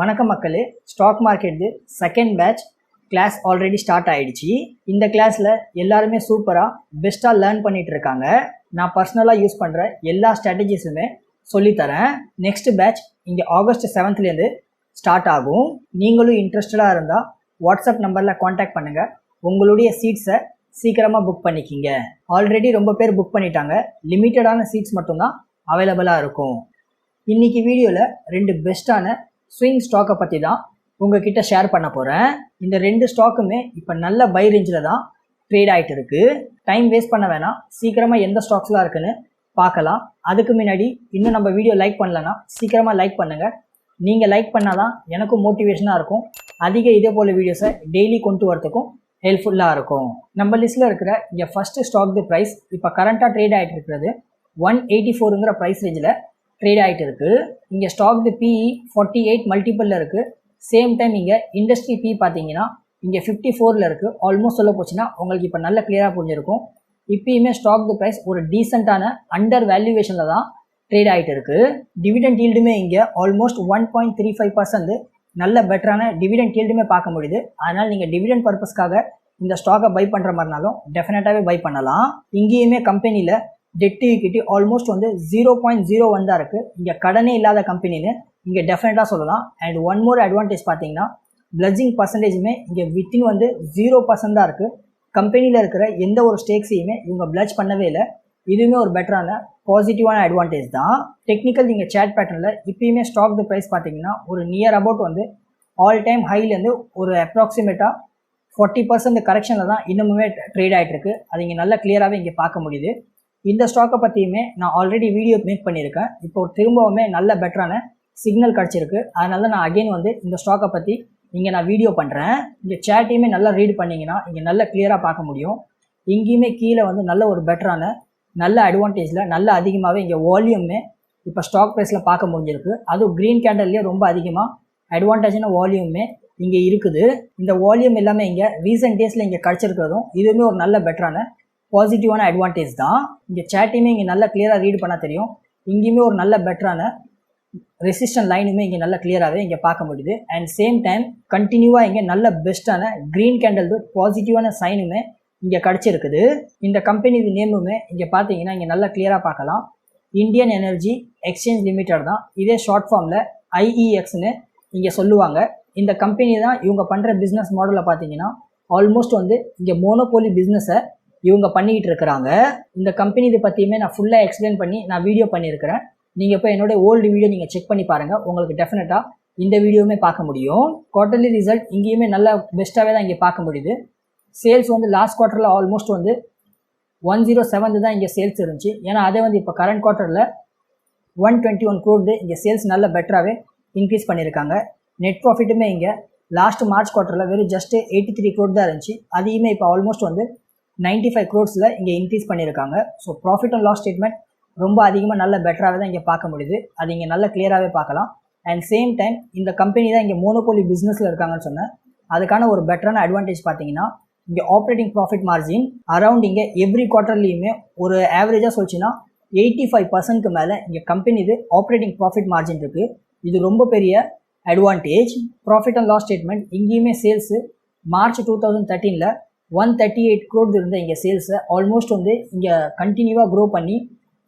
வணக்கம் மக்களே. Stock market second batch class already start ஆகிடுச்சு இந்த கிளாஸில் எல்லாருமே சூப்பராக பெஸ்ட்டாக லேர்ன் பண்ணிகிட்டு இருக்காங்க. நான் பர்சனலாக யூஸ் பண்ணுற எல்லா ஸ்ட்ராட்டஜிஸுமே சொல்லித்தரேன் நெக்ஸ்ட் பேட்ச் இங்கே ஆகஸ்ட் செவன்த்லேருந்து ஸ்டார்ட் ஆகும். நீங்களும் இன்ட்ரெஸ்டடாக இருந்தால் வாட்ஸ்அப் நம்பரில் காண்டாக்ட் பண்ணுங்கள் உங்களுடைய சீட்ஸை சீக்கிரமாக புக் பண்ணிக்கிங்க. ஆல்ரெடி ரொம்ப பேர் புக் பண்ணிட்டாங்க. லிமிட்டடான சீட்ஸ் மட்டும்தான் அவைலபிளாக இருக்கும். இன்னைக்கு வீடியோவில் ரெண்டு பெஸ்ட்டான ஸ்விங் ஸ்டாக்கை பற்றி தான் உங்ககிட்ட ஷேர் பண்ண போகிறேன் இந்த ரெண்டு ஸ்டாக்குமே இப்போ நல்ல பை ரேஞ்சில் தான் ட்ரேட் ஆகிட்டு இருக்கு. டைம் வேஸ்ட் பண்ண வேணாம். சீக்கிரமாக எந்த ஸ்டாக்ஸ்லாம் இருக்குன்னு பார்க்கலாம். அதுக்கு முன்னாடி இன்னும் நம்ம வீடியோ லைக் பண்ணலன்னா சீக்கிரமாக லைக் பண்ணுங்கள் நீங்கள் லைக் பண்ணால் தான் எனக்கும் மோட்டிவேஷனாக இருக்கும். அதிக இதே போல் வீடியோஸை டெய்லி கொண்டு வரதுக்கும் ஹெல்ப்ஃபுல்லாக இருக்கும். நம்ம லிஸ்ட்டில் இருக்கிற இங்கே ஃபஸ்ட்டு ஸ்டாக் தி ப்ரைஸ் இப்போ கரண்ட்டாக ட்ரேட் ஆகிட்டு இருக்கிறது. ஒன் எயிட்டி ஃபோருங்கிற ப்ரைஸ் ரேஞ்சில் ட்ரேட் ஆகிட்டு இருக்குது இங்கே stock the PE forty eight மல்டிபிளில் இருக்குது சேம் டைம் இங்கே இண்டஸ்ட்ரி பி பார்த்தீங்கன்னா இங்கே ஃபிஃப்டி ஃபோரில் இருக்குது ஆல்மோஸ்ட் சொல்ல போச்சுன்னா உங்களுக்கு இப்போ நல்ல கிளியராக புரிஞ்சிருக்கும். இப்பயுமே ஸ்டாக் தி ப்ரைஸ் ஒரு டீசெண்டான அண்டர் வேல்யூவேஷனில் தான் ட்ரேட் ஆகிட்டு இருக்குது டிவிடெண்ட் ஈல்டுமே இங்கே almost one point three five percent நல்ல பெட்டரான டிவிடெண்ட் ஈல்டுமே பார்க்க முடியுது. அதனால் நீங்கள் டிவிடெண்ட் பர்பஸ்க்காக இந்த ஸ்டாக்கை பை பண்ணுற மாதிரினாலும் டெஃபினட்டாகவே பை பண்ணலாம். இங்கேயுமே கம்பெனியில் டெட் ஈக்விட்டி ஆல்மோஸ்ட் வந்து ஜீரோ பாயிண்ட் ஜீரோ ஒன் தான் இருக்குது இங்கே கடனே இல்லாத கம்பெனின்னு இங்கே டெஃபினட்டாக சொல்லலாம். அண்ட் ஒன் மோர் அட்வான்டேஜ் பார்த்தீங்கன்னா பிளஜிங் பர்சன்டேஜுமே இங்கே வித்தின் வந்து ஜீரோ பர்சன்ட் தான் இருக்குது கம்பெனியில் இருக்கிற எந்த ஒரு ஸ்டேக்ஸையுமே இவங்க பிளஜ் பண்ணவே இல்லை. இதுவுமே ஒரு பெட்டரான பாசிட்டிவான அட்வான்டேஜ் தான். டெக்னிக்கல் நீங்கள் சேட் பேட்டர்னில் இப்பயுமே ஸ்டாக் தி ப்ரைஸ் பார்த்தீங்கன்னா ஒரு நியர் அபவுட் வந்து ஆல் டைம் ஹைலேருந்து ஒரு அப்ராக்சிமேட்டாக ஃபார்ட்டி பர்சன்ட் கரெக்ஷனில் தான் இன்னமுமே ட்ரேட் ஆகிட்டு இருக்கு. அது இங்கே நல்லா கிளியராகவே இங்கே பார்க்க முடியுது. இந்த ஸ்டாக்கை பற்றியுமே நான் ஆல்ரெடி வீடியோ மேக் பண்ணியிருக்கேன். இப்போ திரும்பவுமே நல்ல பெட்டரான சிக்னல் கிடச்சிருக்கு. அதனால நான் அகைன் வந்து இந்த ஸ்டாக்கை பற்றி இங்கே நான் வீடியோ பண்ணுறேன் இங்கே சேட்டையுமே நல்லா ரீட் பண்ணிங்கன்னா இங்கே நல்லா கிளியராக பார்க்க முடியும். இங்கேயுமே கீழே வந்து நல்ல ஒரு பெட்டரான நல்ல அட்வான்டேஜில் நல்ல அதிகமாகவே இங்கே வால்யூமே இப்போ ஸ்டாக் ப்ரைஸில் பார்க்க முடிஞ்சிருக்கு. அதுவும் க்ரீன் கேண்டல்லையே ரொம்ப அதிகமாக அட்வான்டேஜான வால்யூமே இங்கே இருக்குது. இந்த வால்யூம் எல்லாமே இங்கே ரீசெண்ட் டேஸில் இங்கே கிடச்சிருக்கிறதும் இதுவுமே ஒரு நல்ல பெட்டரான பாசிட்டிவான அட்வான்டேஜ் தான். இங்கே சேட்டையுமே இங்கே நல்லா கிளியராக ரீட் பண்ண தெரியும். இங்கேயுமே ஒரு நல்ல பெட்டரான ரெசிஸ்டன் லைனுமே இங்கே நல்லா கிளியராகவே இங்கே பார்க்க முடியுது. அண்ட் சேம் டைம் கண்டினியூவாக இங்கே நல்ல பெஸ்ட்டான க்ரீன் கேண்டல் பாசிட்டிவான சைனுமே இங்கே கிடச்சிருக்குது. இந்த கம்பெனி இது நேமுமே இங்கே பார்த்தீங்கன்னா இங்கே நல்லா கிளியராக பார்க்கலாம். இந்தியன் எனர்ஜி எக்ஸ்சேஞ்ச் லிமிடெட் தான். இதே ஷார்ட் ஃபார்மில் ஐஇஎக்ஸ்னு இங்கே சொல்லுவாங்க. இந்த கம்பெனி தான் இவங்க பண்ணுற பிஸ்னஸ் மாடலில் பார்த்தீங்கன்னா ஆல்மோஸ்ட் வந்து இங்கே மோனோபோலி பிஸ்னஸை இவங்க பண்ணிக்கிட்டு இருக்கிறாங்க. இந்த கம்பெனி இதை பற்றியுமே நான் ஃபுல்லாக எக்ஸ்பிளைன் பண்ணி நான் வீடியோ பண்ணியிருக்கிறேன். நீங்கள் இப்போ என்னோட ஓல்டு வீடியோ நீங்கள் செக் பண்ணி பாருங்கள் உங்களுக்கு டெஃபினட்டாக இந்த வீடியோவுமே பார்க்க முடியும். குவார்டர்லி ரிசல்ட் இங்கேயுமே நல்லா பெஸ்ட்டாகவே தான் இங்கே பார்க்க முடியுது. சேல்ஸ் வந்து லாஸ்ட் குவார்ட்டரில் ஆல்மோஸ்ட் வந்து ஒன் ஜீரோ செவன்த்து தான் இங்கே சேல்ஸ் இருந்துச்சு. ஏன்னா அதே வந்து இப்போ கரண்ட் குவார்ட்டரில் ஒன் டுவெண்ட்டி ஒன் க்ரோடு இங்கே சேல்ஸ் நல்ல பெட்டராகவே இன்க்ரீஸ் பண்ணியிருக்காங்க. நெட் ப்ராஃபிட்டுமே இங்கே லாஸ்ட் மார்ச் குவார்ட்டரில் வெறும் ஜஸ்ட் எயிட்டி த்ரீ க்ரோட் தான் இருந்துச்சு. அதையுமே இப்போ ஆல்மோஸ்ட் வந்து நைன்ட்டி ஃபைவ் க்ரோட்ஸில் இங்கே இன்க்ரீஸ் பண்ணியிருக்காங்க so profit and loss statement ரொம்ப அதிகமாக நல்ல பெட்டராகவே தான் இங்கே பார்க்க முடியுது. அது இங்கே நல்ல கிளியராகவே பார்க்கலாம். அண்ட் சேம் டைம் இந்த கம்பெனி தான் இங்கே மோனோபோலி பிஸ்னஸில் இருக்காங்கன்னு சொன்னேன். அதுக்கான ஒரு பெட்டரான அட்வான்டேஜ் பார்த்தீங்கன்னா இங்கே ஆப்ரேட்டிங் ப்ராஃபிட் மார்ஜின் அரவுண்ட் இங்கே எவ்ரி குவார்ட்டர்லேயுமே ஒரு ஆவரேஜாக சொல்லிச்சுன்னா எயிட்டி ஃபைவ் பர்சன்ட்க்கு மேலே இங்கே கம்பெனி இது ஆப்ரேட்டிங் ப்ராஃபிட் மார்ஜின் இருக்குது இது ரொம்ப பெரிய advantage profit and loss statement இங்கேயுமே சேல்ஸு மார்ச் டூ தௌசண்ட் தேர்ட்டீனில் ஒன் தேர்ட்டி எயிட் க்ரோட் இருந்த இங்கே சேல்ஸை ஆல்மோஸ்ட் வந்து இங்கே கண்டினியூவாக க்ரோ பண்ணி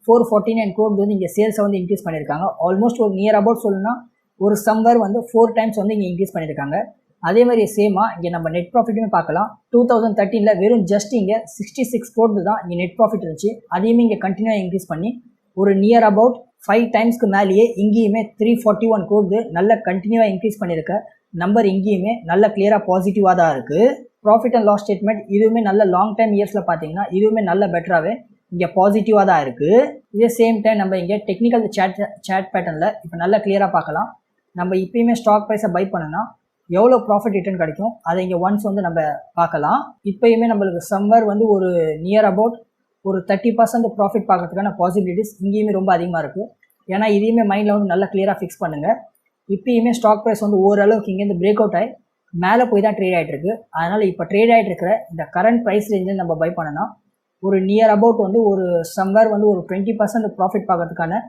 ஃபோர் ஃபார்ட்டி நைன் க்ரோட் வந்து இங்கே சேல்ஸை வந்து இன்க்ரீஸ் பண்ணியிருக்காங்க ஆல்மோஸ்ட் ஒரு நியர் அபவுட் சொல்லணும்னா ஒரு சம்வர் வந்து ஃபோர் டைம்ஸ் வந்து இங்கே இன்க்ரீஸ் பண்ணியிருக்காங்க அதே மாதிரி சேமாக இங்கே நம்ம நெட் ப்ராஃபிட்டுமே பார்க்கலாம். டூ தௌசண்ட் தேர்ட்டீனில் வெறும் ஜஸ்ட் இங்கே சிக்ஸ்டி சிக்ஸ் க்ரோட் தான் இங்கே நெட் ப்ராஃபிட் இருந்துச்சு. அதையுமே இங்கே கண்டினியூவாக இன்க்ரீஸ் பண்ணி ஒரு நியர் அபவுட் ஃபைவ் டைம்ஸ்க்கு மேலேயே இங்கேயுமே த்ரீ ஃபார்ட்டி ஒன் க்ரோட் நல்ல கண்டினியூவாக இன்க்ரீஸ் பண்ணியிருக்க நம்பர் இங்கேயுமே நல்ல கிளியராக பாசிட்டிவாக தான் இருக்குது ப்ராஃபிட் அண்ட் லாஸ் ஸ்டேட்மெண்ட் இதுவுமே நல்ல லாங் டைம் இயர்ஸில் பார்த்தீங்கன்னா இதுவுமே நல்ல பெட்டராகவே இங்கே பாசிட்டிவாக தான் இருக்குது இதே சேம் டைம் நம்ம இங்கே டெக்னிக்கல் சேட் சேட் பேட்டர்னில் இப்போ நல்லா கிளியராக பார்க்கலாம். நம்ம இப்பயுமே ஸ்டாக் ப்ரைஸை பை பண்ணோன்னா எவ்வளோ ப்ராஃபிட் ரிட்டர்ன் கிடைக்கும்? அதை இங்கே ஒன்ஸ் வந்து நம்ம பார்க்கலாம். இப்போயுமே நம்மளுக்கு சம்மர் வந்து ஒரு நியர் அபவுட் ஒரு தேர்ட்டி பர்சன்ட் ப்ராஃபிட் பார்க்கறதுக்கான பாசிபிலிட்டிஸ் இங்கேயுமே ரொம்ப அதிகமாக இருக்குது ஏன்னா இதையுமே மைண்டில் வந்து நல்லா கிளியராக ஃபிக்ஸ் பண்ணுங்கள் இப்பயுமே ஸ்டாக் ப்ரைஸ் வந்து ஓரளவுக்கு இங்கேருந்து பிரேக் அவுட் ஆகி மேலே போய் தான் ட்ரேட் ஆகிட்டு இருக்கு அதனால் இப்போ ட்ரேட் ஆகிட்டு இருக்கிற இந்த கரண்ட் ப்ரைஸ் ரேஞ்சில் நம்ம பை பண்ணனா ஒரு நியர் அபவுட் வந்து ஒரு சம்வேர் வந்து ஒரு டுவெண்ட்டி பர்சன்ட் ப்ராஃபிட் பார்க்கறதுக்கான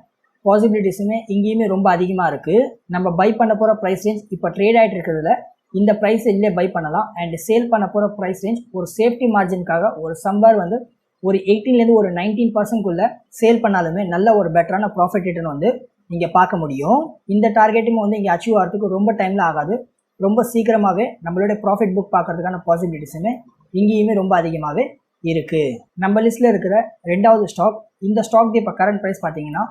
பாசிபிலிட்டிஸுமே இங்கேயுமே ரொம்ப அதிகமாக இருக்குது நம்ம பை பண்ண போகிற ப்ரைஸ் ரேஞ்ச் இப்போ ட்ரேட் ஆகிட்டு இருக்கிறதுல இந்த ப்ரைஸ் ரேஞ்சிலே பை பண்ணலாம். அண்ட் சேல் பண்ண போகிற ப்ரைஸ் ரேஞ்ச் ஒரு சேஃப்டி மார்ஜினுக்காக ஒரு சம்வேர் வந்து ஒரு எயிட்டீன்லேருந்து ஒரு நைன்டீன் பர்சன்ட்குள்ளே சேல் பண்ணாலுமே நல்ல ஒரு பெட்டரான ப்ராஃபிட் ரிட்டர்ன் வந்து நீங்கள் பார்க்க முடியும். இந்த டார்கெட்டுமே வந்து இங்கே அச்சீவ் ஆகிறதுக்கு ரொம்ப டைமில் ஆகாது. ரொம்ப சீக்கிரமாகவே நம்மளுடைய ப்ராஃபிட் புக் பார்க்கறதுக்கான பாசிபிலிட்டிஸுமே இங்கேயுமே ரொம்ப அதிகமாகவே இருக்குது நம்ம லிஸ்ட்டில் இருக்கிற ரெண்டாவது ஸ்டாக் இந்த ஸ்டாக் இப்போ கரண்ட் ப்ரைஸ் பார்த்தீங்கன்னா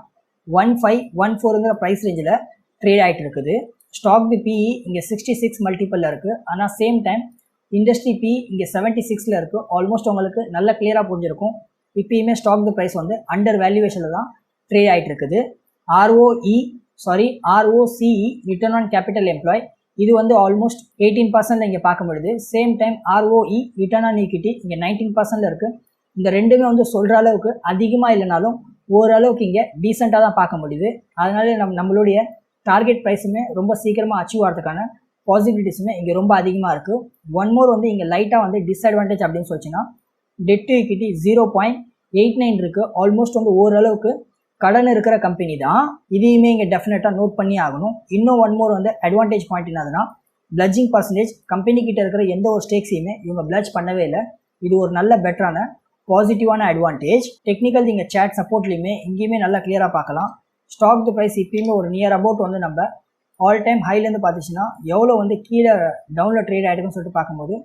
ஒன் ஃபைவ் ஒன் ஃபோருங்கிற ப்ரைஸ் ரேஞ்சில் ட்ரேட் ஆகிட்டு இருக்குது. ஸ்டாக் தி பிஇ இங்கே சிக்ஸ்டி சிக்ஸ் மல்டிப்பிளில் இருக்குது ஆனால் சேம் டைம் இண்டஸ்ட்ரி பி இங்கே செவன்ட்டி சிக்ஸில் இருக்குது ஆல்மோஸ்ட் உங்களுக்கு நல்ல கிளியராக புரிஞ்சிருக்கும். இப்பயுமே ஸ்டாக் தி ப்ரைஸ் வந்து அண்டர் வேல்யூவேஷனில் தான் ட்ரேட் ஆகிட்டு இருக்குது. ROE sorry ROCE return on capital employ இது வந்து ஆல்மோஸ்ட் எயிட்டீன் பர்சன்ட் இங்கே பார்க்க முடியுது same time ROE return on equity இங்கே நைன்டீன் பர்சன்ட்ல இருக்குது இந்த ரெண்டுமே வந்து சொல்கிற அளவுக்கு அதிகமாக இல்லைனாலும் ஓரளவுக்கு இங்கே டீசெண்டாக தான் பார்க்க முடியுது. அதனால நம் நம்மளுடைய டார்கெட் ப்ரைஸுமே ரொம்ப சீக்கிரமாக அச்சீவ் ஆகிறதுக்கான பாசிபிலிட்டிஸுமே இங்கே ரொம்ப அதிகமாக இருக்குது ஒன் மோர் வந்து இங்கே லைட்டாக வந்து டிஸ்அட்வான்டேஜ் அப்படின்னு சொல்லிச்சுன்னா debt to equity zero point eight nine இருக்குது ஆல்மோஸ்ட் வந்து ஓரளவுக்கு கடன் இருக்கிற கம்பெனி தான் இதையுமே இங்கே டெஃபினட்டாக நோட் பண்ணி ஆகணும். இன்னும் ஒன் மோர் வந்து அட்வான்டேஜ் பாயிண்ட் என்னதுன்னா பிளட்ஜிங் பர்சன்டேஜ் கம்பெனி கிட்ட இருக்கிற எந்த ஒரு ஸ்டேக்ஸையுமே இவங்க பிளட்ஜ் பண்ணவே இல்லை. இது ஒரு நல்ல பெட்டரான பாசிட்டிவான அட்வான்டேஜ் டெக்னிக்கல் நீங்கள் சேட் சப்போர்ட்லையுமே இங்கேயுமே நல்லா கிளியராக பார்க்கலாம். ஸ்டாக் ப்ரைஸ் இப்பயுமே ஒரு நியர் அபவுட் வந்து நம்ம ஆல் டைம் ஹைலேருந்து பார்த்துச்சுன்னா எவ்வளோ வந்து கீழே டவுனில் ட்ரேட் ஆகிடுக்குன்னு சொல்லிட்டு பார்க்கும்போது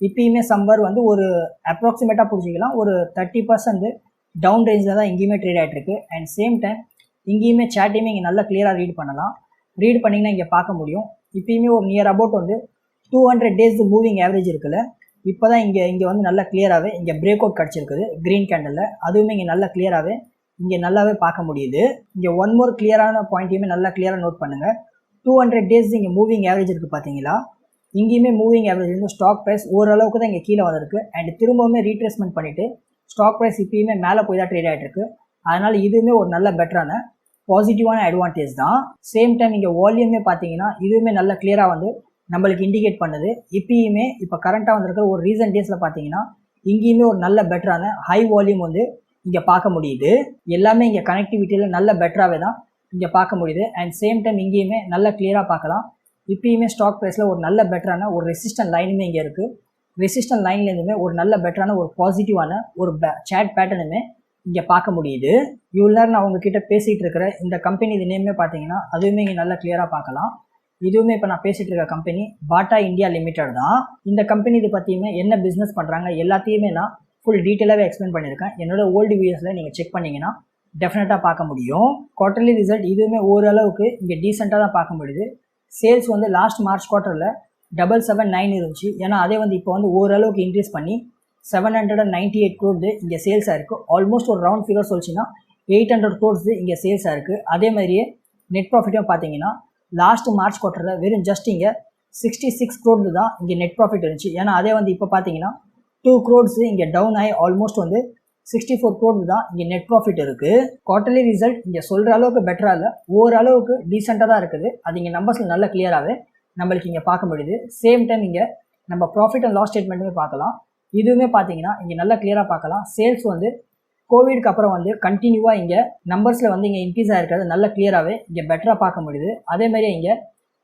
இப்பயுமே சம்பர் வந்து ஒரு அப்ராக்சிமேட்டாக பிடிச்சிக்கலாம் ஒரு தேர்ட்டி பர்சன்ட் டவுன் ரேஞ்சில் தான் இங்கேயுமே ட்ரேட் ஆகிட்டு இருக்கு. அண்ட் சேம் டைம் இங்கேயுமே சேட்டையுமே இங்கே நல்லா கிளியராக ரீட் பண்ணலாம். ரீட் பண்ணிங்கன்னா இங்கே பார்க்க முடியும். இப்பயுமே ஒரு நியர் அபவுட் வந்து two hundred days moving average இருக்குல்ல இப்போ தான் இங்கே இங்கே வந்து நல்லா கிளியராகவே இங்கே பிரேக் அவுட் கிடச்சிருக்குது க்ரீன் கேண்டலில் அதுவுமே இங்கே நல்லா கிளியராகவே இங்கே நல்லாவே பார்க்க முடியுது. இங்கே ஒன் மோர் கிளியரான பாயிண்ட்டையுமே நல்லா கிளியராக நோட் பண்ணுங்கள் டூ ஹண்ட்ரட் டேஸ் இங்கே மூவிங் ஆவரேஜ் இருக்குது பார்த்தீங்களா இங்கேயுமே மூவிங் ஆவரேஜ் வந்து ஸ்டாக் ப்ரைஸ் ஓரளவுக்கு தான் இங்கே கீழே வந்திருக்கு. அண்ட் திரும்பவுமே ரீட்ரேஸ்மெண்ட் பண்ணிவிட்டு ஸ்டாக் ப்ரைஸ் இப்பயுமே மேலே போய் தான் ட்ரேட் ஆகிட்டு இருக்கு அதனால் இதுவுமே ஒரு நல்ல பெட்டரான பாசிட்டிவான அட்வான்டேஜ் தான். சேம் டைம் இங்கே வால்யூமே பார்த்தீங்கன்னா இதுவுமே நல்ல கிளியராக வந்து நம்மளுக்கு இண்டிகேட் பண்ணுது. இப்பயுமே இப்போ கரண்ட்டாக வந்திருக்கிற ஒரு ரீசன்ட் டேஸில் பார்த்தீங்கன்னா இங்கேயுமே ஒரு நல்ல பெட்டரான ஹை வால்யூம் வந்து இங்கே பார்க்க முடியுது. எல்லாமே இங்கே கனெக்டிவிட்டியில் நல்ல பெட்டராகவே தான் இங்கே பார்க்க முடியுது. அண்ட் சேம் டைம் இங்கேயுமே நல்ல கிளியராக பார்க்கலாம். இப்பயுமே ஸ்டாக் ப்ரைஸில் ஒரு நல்ல பெட்டரான ஒரு ரெசிஸ்டன்ட் லைனுமே இங்கே இருக்குது ரெசிஸ்டன் லைன்லேருந்துமே ஒரு நல்ல பெட்டரான ஒரு பாசிட்டிவான ஒரு சேட் பேட்டர்னுமே இங்கே பார்க்க முடியுது. இவ்வளோ நேரம் நான் உங்ககிட்ட பேசிகிட்டு இருக்கிற இந்த கம்பெனி இது நேமே பார்த்தீங்கன்னா அதுவுமே இங்கே நல்லா கிளியராக பார்க்கலாம். இதுவுமே இப்போ நான் பேசிகிட்டு இருக்க கம்பெனி பாட்டா இந்தியா லிமிடெட் தான். இந்த கம்பெனி இது பற்றியுமே என்ன பிஸ்னஸ் பண்ணுறாங்க எல்லாத்தையுமே நான் ஃபுல் டீட்டெயிலாகவே எக்ஸ்பிளைன் பண்ணியிருக்கேன். என்னோட ஓல்டு வீடியோஸில் நீங்கள் செக் பண்ணிங்கன்னா டெஃபினட்டாக பார்க்க முடியும். குவார்டர்லி ரிசல்ட் இதுவுமே ஓரளவுக்கு இங்கே டீசெண்டாக தான் பார்க்க முடியுது. சேல்ஸ் வந்து லாஸ்ட் மார்ச் குவார்ட்டரில் டபுள் செவன் நைன் இருந்துச்சு. ஏன்னா அதே வந்து இப்போ வந்து ஓரளவுக்கு இன்க்ரீஸ் பண்ணி seven hundred and ninety eight crore இங்கே சேல்ஸாக இருக்குது ஆல்மோஸ்ட் ஒரு ரவுண்ட் ஃபிகர் சொல்லிச்சுன்னா எயிட் ஹண்ட்ரட் க்ரோர்ஸ் இங்கே சேல்ஸாக இருக்குது அதே மாதிரியே நெட் ப்ராஃபிட்டும் பார்த்தீங்கன்னா லாஸ்ட் மார்ச் குவார்ட்டரில் வெறும் ஜஸ்ட் இங்கே சிக்ஸ்டி சிக்ஸ் க்ரோர்து தான் இங்கே நெட் ப்ராஃபிட் இருந்துச்சு. ஏன்னா அதே வந்து இப்போ பார்த்தீங்கன்னா டூ க்ரோர்ஸ் இங்கே டவுன் ஆகி ஆல்மோஸ்ட் வந்து சிக்ஸ்டி ஃபோர் க்ரோர்ஸ் தான் இங்கே நெட் ப்ராஃபிட் இருக்குது குவார்டர்லி ரிசல்ட் இங்கே சொல்கிற அளவுக்கு பெட்டராக இல்லை. ஓரளவுக்கு டீசெண்டாக தான் இருக்குது. அது இங்கே நம்பர்ஸில் நல்ல கிளியராகவே நம்மளுக்கு இங்கே பார்க்க முடியுது. சேம் டைம் இங்கே நம்ம ப்ராஃபிட் அண்ட் லாஸ் ஸ்டேட்மெண்ட்டுமே பார்க்கலாம். இதுவுமே பார்த்தீங்கன்னா இங்கே நல்லா கிளியராக பார்க்கலாம். சேல்ஸ் வந்து கோவிடுக்கு அப்புறம் வந்து கண்டினியூவாக இங்கே நம்பர்ஸில் வந்து இங்கே இன்க்ரீஸ் ஆகிருக்கிறது நல்ல கிளியராகவே இங்கே பெட்டராக பார்க்க முடியுது. அதே மாதிரி இங்கே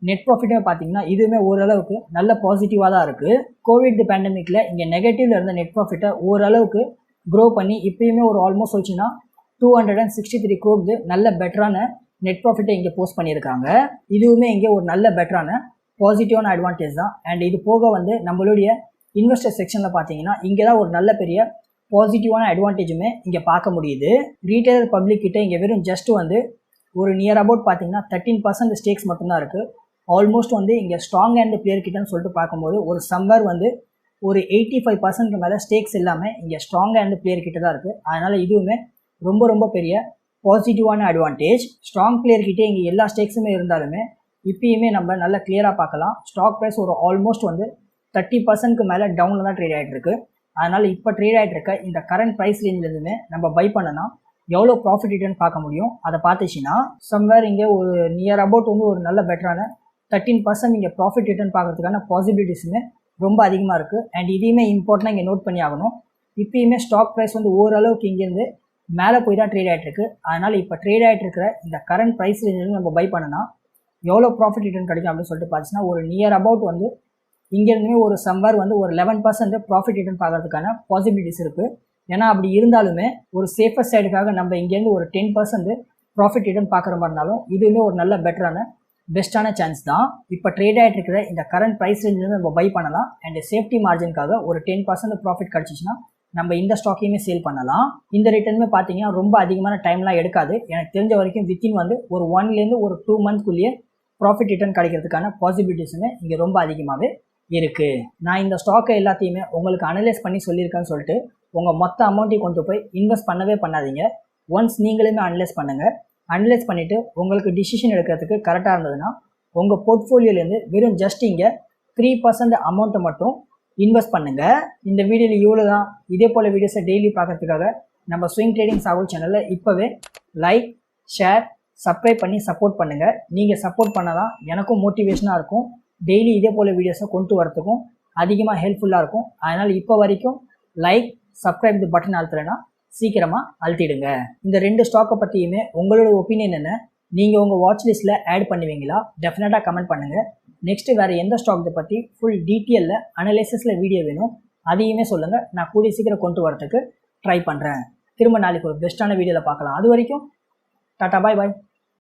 நெட் ப்ராஃபிட்டுமே பார்த்தீங்கன்னா இதுவுமே ஓரளவுக்கு நல்ல பாசிட்டிவாக தான் இருக்குது கோவிட் பேண்டமிக்கில் இங்கே நெகட்டிவில் இருந்த நெட் ப்ராஃபிட்டை ஓரளவுக்கு க்ரோ பண்ணி இப்பயுமே ஒரு ஆல்மோஸ்ட் வச்சுன்னா two hundred and sixty three crore நல்ல பெட்டரான நெட் ப்ராஃபிட்டை இங்கே போஸ்ட் பண்ணியிருக்காங்க. இதுவுமே இங்கே ஒரு நல்ல பெட்டரான பாசிட்டிவான அட்வான்டேஜ் தான். அண்ட் இது போக வந்து நம்மளுடைய இன்வெஸ்டர் செக்ஷனில் பார்த்தீங்கன்னா இங்கே தான் ஒரு நல்ல பெரிய பாசிட்டிவான அட்வான்டேஜுமே இங்கே பார்க்க முடியுது. ரீட்டைலர் பப்ளிக் கிட்ட இங்கே வெறும் ஜஸ்ட் வந்து ஒரு நியர் அபவுட் பார்த்தீங்கன்னா தேர்ட்டின் பர்சன்ட் ஸ்டேக்ஸ் மட்டும்தான் இருக்குது ஆல்மோஸ்ட் வந்து இங்கே ஸ்ட்ராங் அண்ட் பிளேயர் கிட்டன்னு சொல்லிட்டு பார்க்கும்போது ஒரு சம்மர் வந்து ஒரு எயிட்டி ஃபைவ் பர்சன்ட் மேலே ஸ்டேக்ஸ் இல்லாமல் இங்கே ஸ்ட்ராங் அண்ட் பிளேயர் கிட்ட தான் இருக்குது அதனால் இதுவுமே ரொம்ப ரொம்ப பெரிய பாசிட்டிவான அட்வான்டேஜ் ஸ்ட்ராங் பிளேயர் கிட்டே இங்கே எல்லா ஸ்டேக்ஸுமே இருந்தாலுமே இப்பயுமே நம்ம நல்லா கிளியராக பார்க்கலாம். ஸ்டாக் ப்ரைஸ் ஒரு ஆல்மோஸ்ட் வந்து தேர்ட்டி பர்சன்ட்க்கு மேலே டவுனில் தான் ட்ரேட் ஆகிட்டு இருக்கு அதனால் இப்போ ட்ரேட் ஆகிட்டு இருக்க இந்த கரண்ட் ப்ரைஸ் ரேஞ்சிலேருந்துமே நம்ம பை பண்ணனா எவ்வளோ ப்ராஃபிட் ரிட்டர்ன் பார்க்க முடியும்? அதை பார்த்துச்சின்னா சம்வேர் இங்கே ஒரு நியர் அபவுட் வந்து ஒரு நல்ல பெட்டரான தேர்ட்டின் பர்சன்ட் இங்கே ப்ராஃபிட் ரிட்டர்ன் பார்க்கறதுக்கான பாசிபிலிட்டிஸுமே ரொம்ப அதிகமாக இருக்குது அண்ட் இதையுமே இம்பார்ட்டண்டாக இங்கே நோட் பண்ணி ஆகணும். இப்பயுமே ஸ்டாக் ப்ரைஸ் வந்து ஓரளவுக்கு இங்கேருந்து மேலே போய் தான் ட்ரேட் ஆகிட்டு இருக்கு அதனால் இப்போ ட்ரேட் ஆகிட்டு இருக்கிற இந்த கரண்ட் ப்ரைஸ் ரேஞ்சில் நம்ம பை பண்ணனா எவ்வளோ ப்ராஃபிட் ரிட்டர்ன் கிடைக்கும் அப்படின்னு சொல்லிட்டு பார்த்துச்சுன்னா ஒரு நியர் அபவுட் வந்து இங்கேருந்துமே ஒரு சம்வர் வந்து ஒரு லெவன் பர்சன்ட் ப்ராஃபிட் ரிட்டர்ன் பார்க்கறதுக்கான பாசிபிலிட்டிஸ் இருக்குது ஏன்னா அப்படி இருந்தாலுமே ஒரு சேஃபஸ்ட் சைடுக்காக நம்ம இங்கேருந்து ஒரு டென் பர்சன்ட் ப்ராஃபிட் ரிட்டர்ன் பார்க்குற மாதிரி இருந்தாலும் இதுவுமே ஒரு நல்ல பெட்டரான பெஸ்ட்டான சான்ஸ் தான். இப்போ ட்ரேட் ஆகிட்டு இருக்கிற இந்த கரண்ட் ப்ரைஸ் ரேஞ்சில் நம்ம பை பண்ணலாம். அண்ட் சேஃப்டி மார்ஜினுக்காக ஒரு டென் பர்சன்ட் ப்ராஃபிட் கிடச்சிச்சின்னா நம்ம இந்த ஸ்டாக்கையுமே சேல் பண்ணலாம். இந்த ரிட்டர்னுமே பார்த்தீங்கன்னா ரொம்ப அதிகமான டைம்லாம் எடுக்காது. எனக்கு தெரிஞ்ச வரைக்கும் வித்தின் வந்து ஒரு ஒன்லேருந்து ஒரு டூ மந்த்க்குள்ளேயே ப்ராஃபிட் ரிட்டர்ன் கிடைக்கிறதுக்கான பாசிபிலிட்டிஸுமே இங்கே ரொம்ப அதிகமாகவே இருக்குது நான் இந்த ஸ்டாக்கை எல்லாத்தையுமே உங்களுக்கு அனலைஸ் பண்ணி சொல்லியிருக்கேன்னு சொல்லிட்டு உங்கள் மொத்த அமௌண்ட்டையும் கொண்டு போய் இன்வெஸ்ட் பண்ணவே பண்ணாதீங்க. ஒன்ஸ் நீங்களுமே அனலைஸ் பண்ணுங்கள் அனலைஸ் பண்ணிவிட்டு உங்களுக்கு டிசிஷன் எடுக்கிறதுக்கு கரெக்டாக இருந்ததுன்னா உங்கள் போர்ட்ஃபோலியோலேருந்து வெறும் ஜஸ்ட் இங்கே த்ரீ பர்சன்ட் அமௌண்ட்டை மட்டும் இன்வெஸ்ட் பண்ணுங்கள் இந்த வீடியோவில் இவ்வளோ தான் இதே போல் வீடியோஸை டெய்லி பார்க்கறதுக்காக நம்ம ஸ்விங் ட்ரேடிங் சாகுல் சேனலில் இப்போவே லைக் ஷேர் சப்ஸ்கிரைப் பண்ணி சப்போர்ட் பண்ணுங்கள் நீங்கள் சப்போர்ட் பண்ண தான் எனக்கும் மோட்டிவேஷனாக இருக்கும். டெய்லி இதே போல் வீடியோஸை கொண்டு வரத்துக்கும் அதிகமாக ஹெல்ப்ஃபுல்லாக இருக்கும். அதனால் இப்போ வரைக்கும் லைக் சப்ஸ்கிரைப் இந்த பட்டன் அழுத்துறேன்னா சீக்கிரமாக அழுத்திடுங்க. இந்த ரெண்டு ஸ்டாக்கை பற்றியுமே உங்களோட ஒப்பீனியன் என்ன? நீங்கள் உங்கள் வாட்ச் லிஸ்ட்டில் ஆட் பண்ணுவீங்களா? டெஃபினட்டாக கமெண்ட் பண்ணுங்கள் நெக்ஸ்ட்டு வேறு எந்த ஸ்டாக்கை பற்றி ஃபுல் டீட்டெயிலில் அனலைசிஸில் வீடியோ வேணும் அதையுமே சொல்லுங்கள் நான் கூடிய சீக்கிரம் கொண்டு வரத்துக்கு ட்ரை பண்ணுறேன் திரும்ப நாளைக்கு ஒரு பெஸ்ட்டான வீடியோவில் பார்க்கலாம். அது வரைக்கும் டாட்டா பாய் பாய்